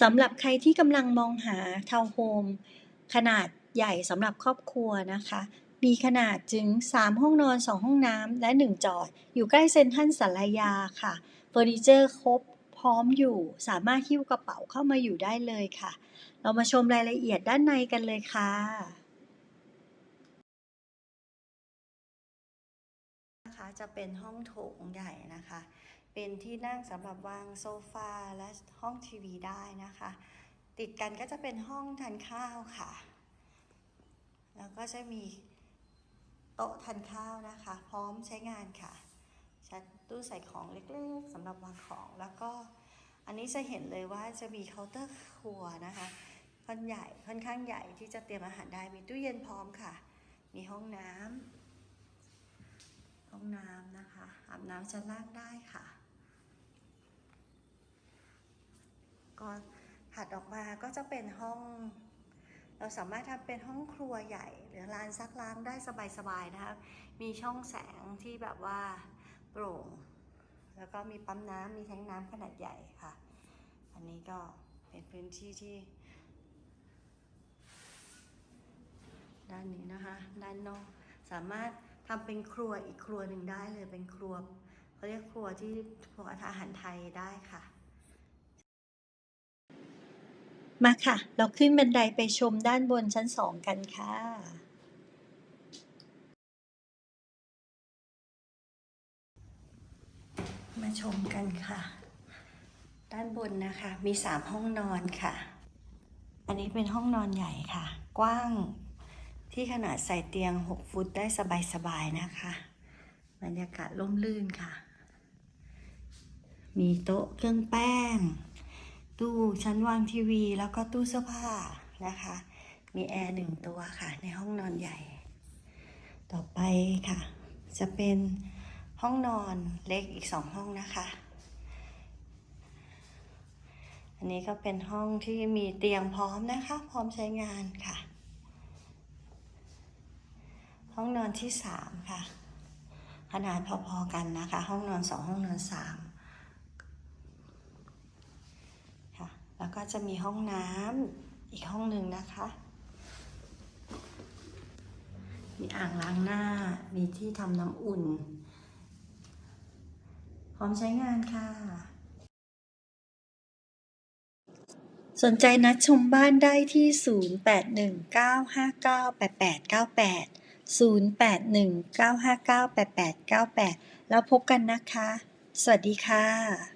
สำหรับใครที่กำลังมองหาทาวน์โฮมขนาดใหญ่สำหรับครอบครัวนะคะ มีขนาดถึง 3 ห้องนอน 2 ห้องน้ำและ 1 จอด อยู่ใกล้เซ็นทรัลสารยาค่ะเฟอร์นิเจอร์ครบพร้อมอยู่สามารถหิ้วกระเป๋าเข้ามาอยู่ได้เลยค่ะ เรามาชมรายละเอียดด้านในกันเลยค่ะนะคะจะเป็นห้องโถงใหญ่นะคะ เป็นที่นั่งสำหรับวางโซฟาและห้องทีวีได้นะคะ ติดกันก็จะเป็นห้องทานข้าวค่ะ แล้วก็จะมีโต๊ะทานข้าวนะคะ พร้อมใช้งานค่ะชั้นตู้ใส่ของเล็กๆสำหรับวางของแล้วก็อันนี้จะเห็นเลยว่าจะมีเคาน์เตอร์ครัวนะคะค่อนใหญ่ค่อนข้างใหญ่ที่จะเตรียมอาหารได้มีตู้เย็นพร้อมค่ะ มีห้องน้ำห้องน้ำนะคะอาบน้ำชั้นล่างได้ค่ะ ก็ถั ดออกมาก็จะเป็นห้อง เราสามารถทำเป็นห้องครัวใหญ่ หรือลานซักล้างได้สบายๆนะคะมีช่องแสงที่แบบว่าโปร่ง แล้วก็มีปั๊มน้ำมีแทงน้ำขนาดใหญ่ค่ะ อันนี้ก็เป็นพื้นที่ที่ ด้านนี้นะคะ ด้านนอกสามารถทำเป็นครัวอีกครัวหนึ่งได้เลยเป็นครัวเขาเรียกครัวที่ครัวอาหารไทยได้ค่ะ มาค่ะ เราขึ้นบันไดไปชมด้านบนชั้นสองกันค่ะมาชมกันค่ะ ด้านบนนะคะ มีสามห้องนอนค่ะ อันนี้เป็นห้องนอนใหญ่ค่ะ กว้างที่ขนาดใส่เตียง 6 ฟุตได้สบายๆนะคะ บรรยากาศร่มรื่นค่ะ มีโต๊ะเครื่องแป้ง ตู้ชั้นวางทีวี แล้วก็ตู้เสื้อผ้านะคะ มีแอร์หนึ่งตัวค่ะ ในห้องนอนใหญ่ ต่อไปค่ะ จะเป็นห้องนอนเล็กอีกสองห้องนะคะ อันนี้ก็เป็นห้องที่มีเตียงพร้อมนะคะ พร้อมใช้งานค่ะ ห้องนอนที่สามค่ะ ขนาดพอๆกันนะคะ ห้องนอนสองห้องนอนสามค่ะ แล้วก็จะมีห้องน้ำอีกห้องหนึ่งนะคะ มีอ่างล้างหน้า มีที่ทำน้ำอุ่น พร้อมใช้งานค่ะ สนใจนัดชมบ้านได้ที่ 0819598898 0819598898 แล้วพบกันนะคะ สวัสดีค่ะ